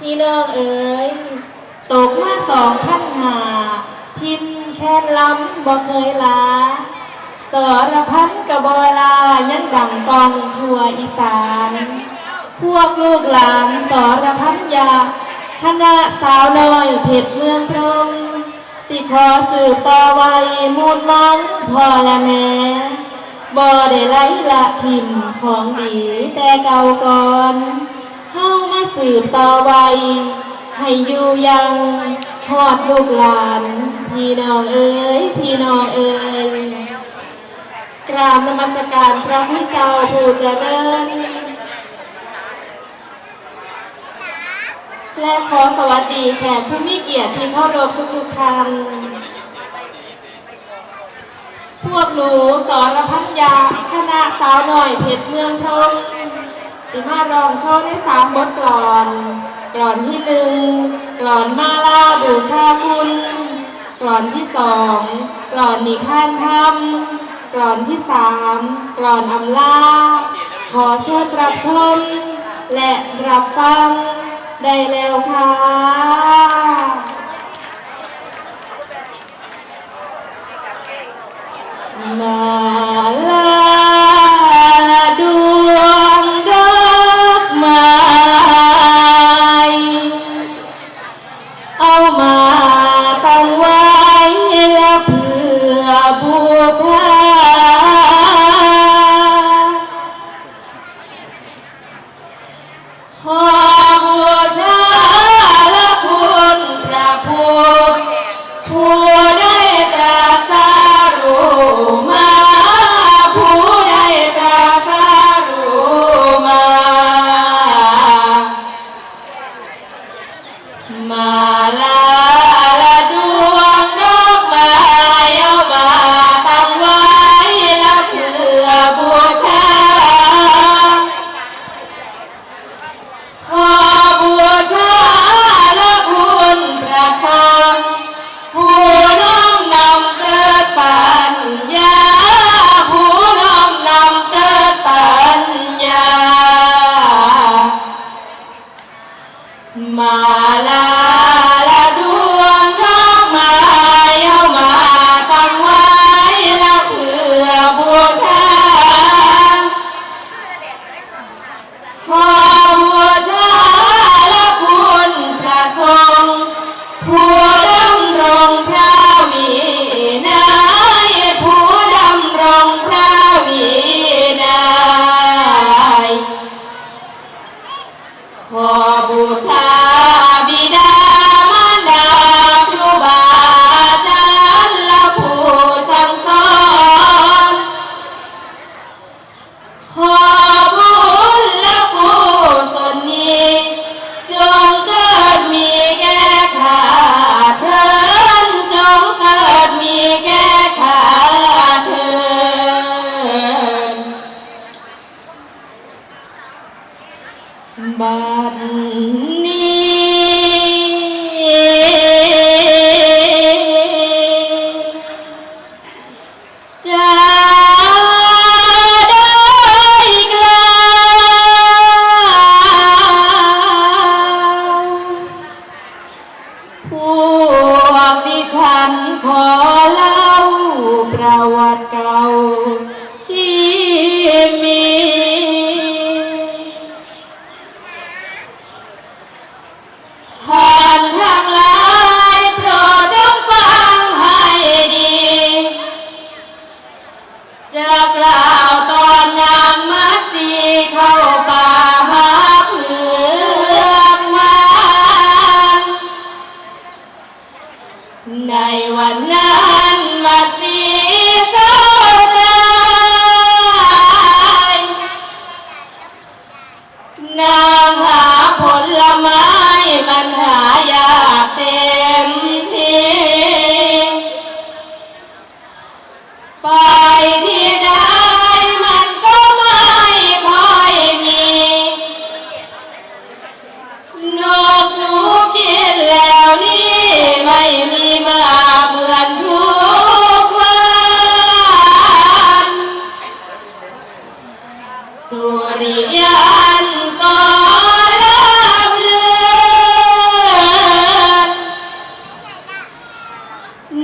พี่น้องเอ๋ยตกมาสองพันหา พินแค่ล้ำบ่เคยลาสรพันกระบอลายังดังกองทั่วอีสาน พวกลูกหลานสรพันยาคณะสาวน้อยเพชรเมืองพรมสิขอสืบต่อไว้มูลมังพ่อและแม่บ่ได้ไล่ละทิมของดีแต่เก่าก่อน สืบต่อไว้ให้อยู่ยังพอดลูกหลาน พี่น้องเอ๋ยพี่น้องเอ๋ยกราบนมัสการพระพุทธเจ้าผู้เจริญ และขอสวัสดีแขกผู้มีเกียรติที่เข้ารบทุกๆท่านพวกหนูสรพัญญาคณะสาวหน่อยเพชรเมืองพรม สิมารองโชว์ในสามบทกลอน กลอนที่หนึ่งกลอนมาลาบูชาคุณ กลอนที่สองกลอนนิทานธรรมกลอนที่สามกลอนอำลา ขอเชิญรับชม และรับฟังได้แล้วค่ะมา จะก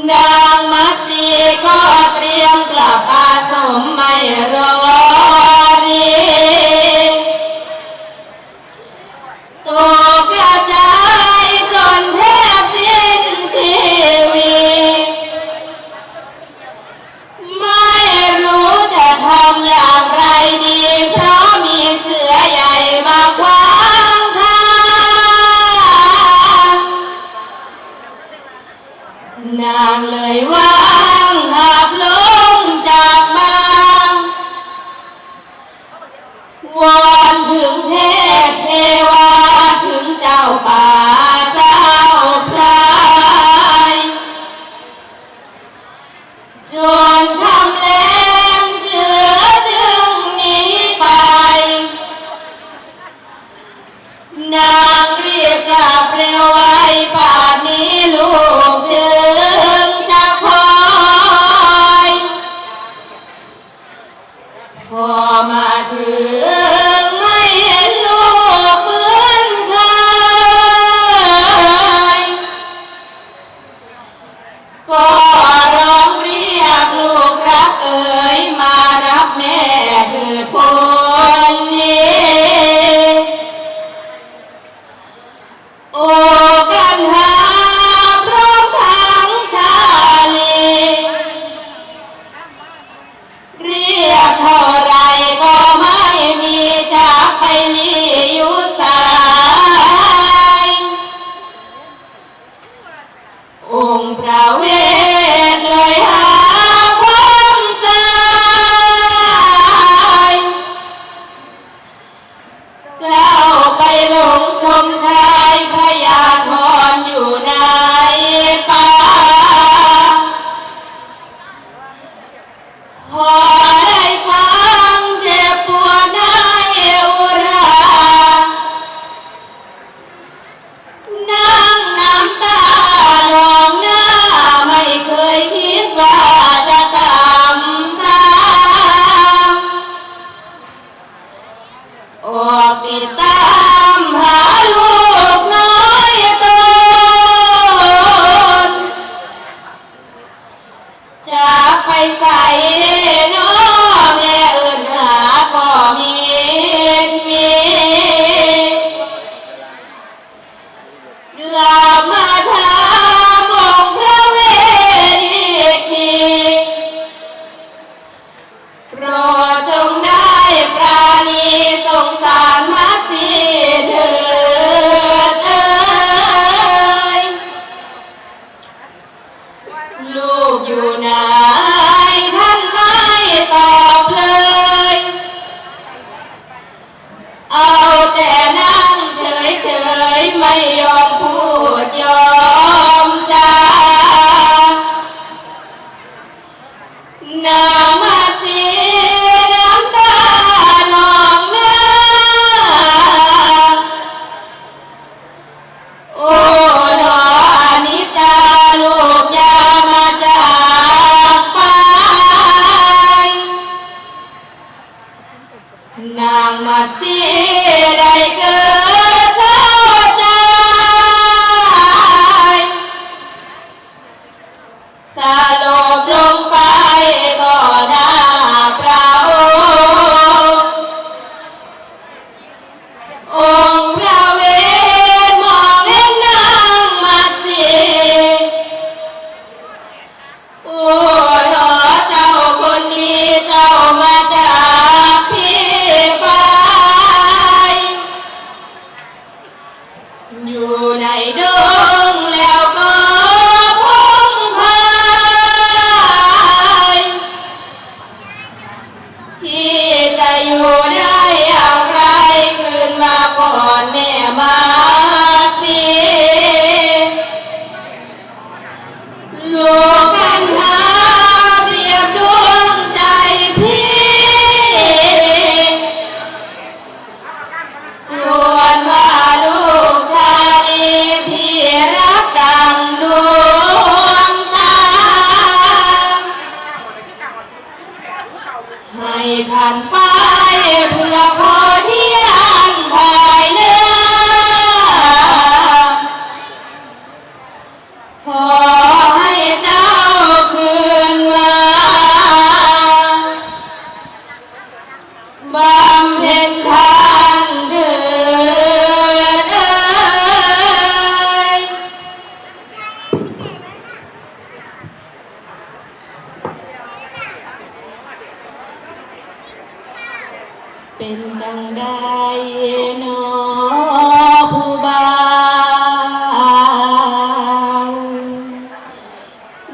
นามัสีก็เตรียมกลับอาสมไม่รอ เลยว่างหาบลงจากมาวอนถึงเทพเทวาถึงเจ้าป่าเจ้าพรายจนทำแล้งเสือดึงหนีไปนา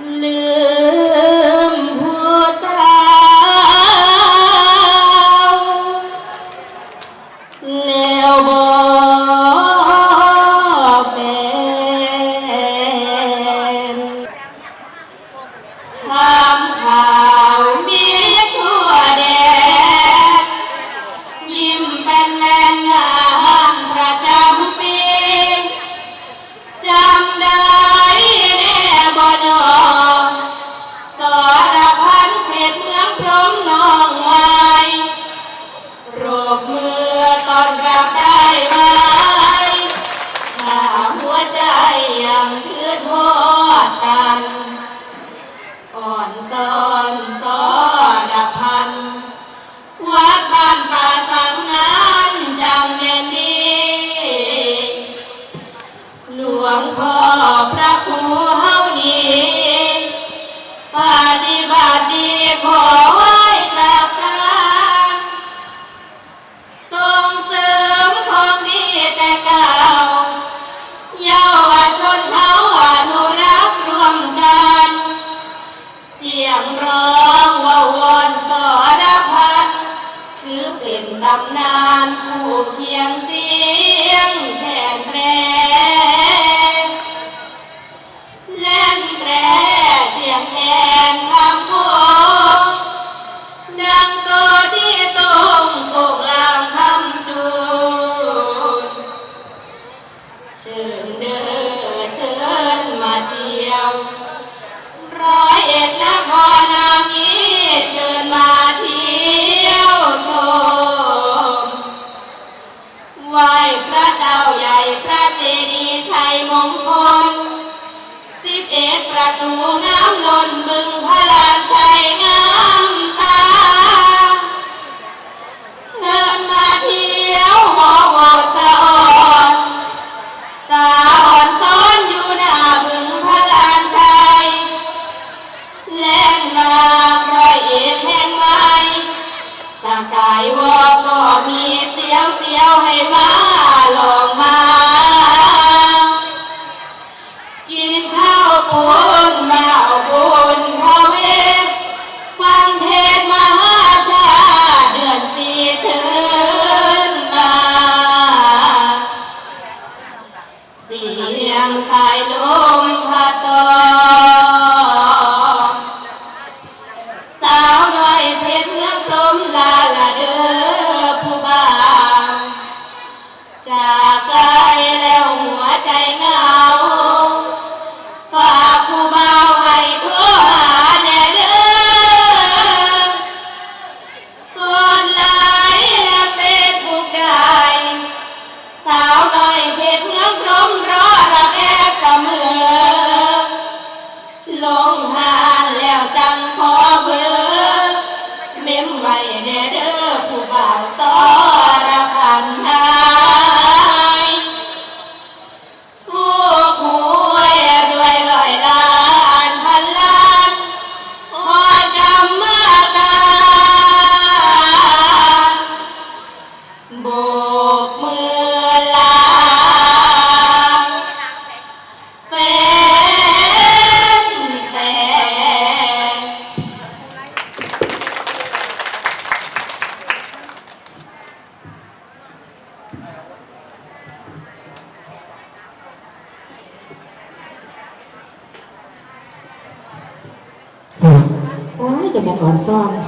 live. ประตูน้ำนนมึงพระราชัยงามตา เชิญมาเที่ยวหอวบสะออนตาอ่อนซ้อนอยู่หน้ามึงพระราชัย แลงลากรอยเอ็ดแห่งไม้สกายวอก็มีเสียวเสียวให้ 是吗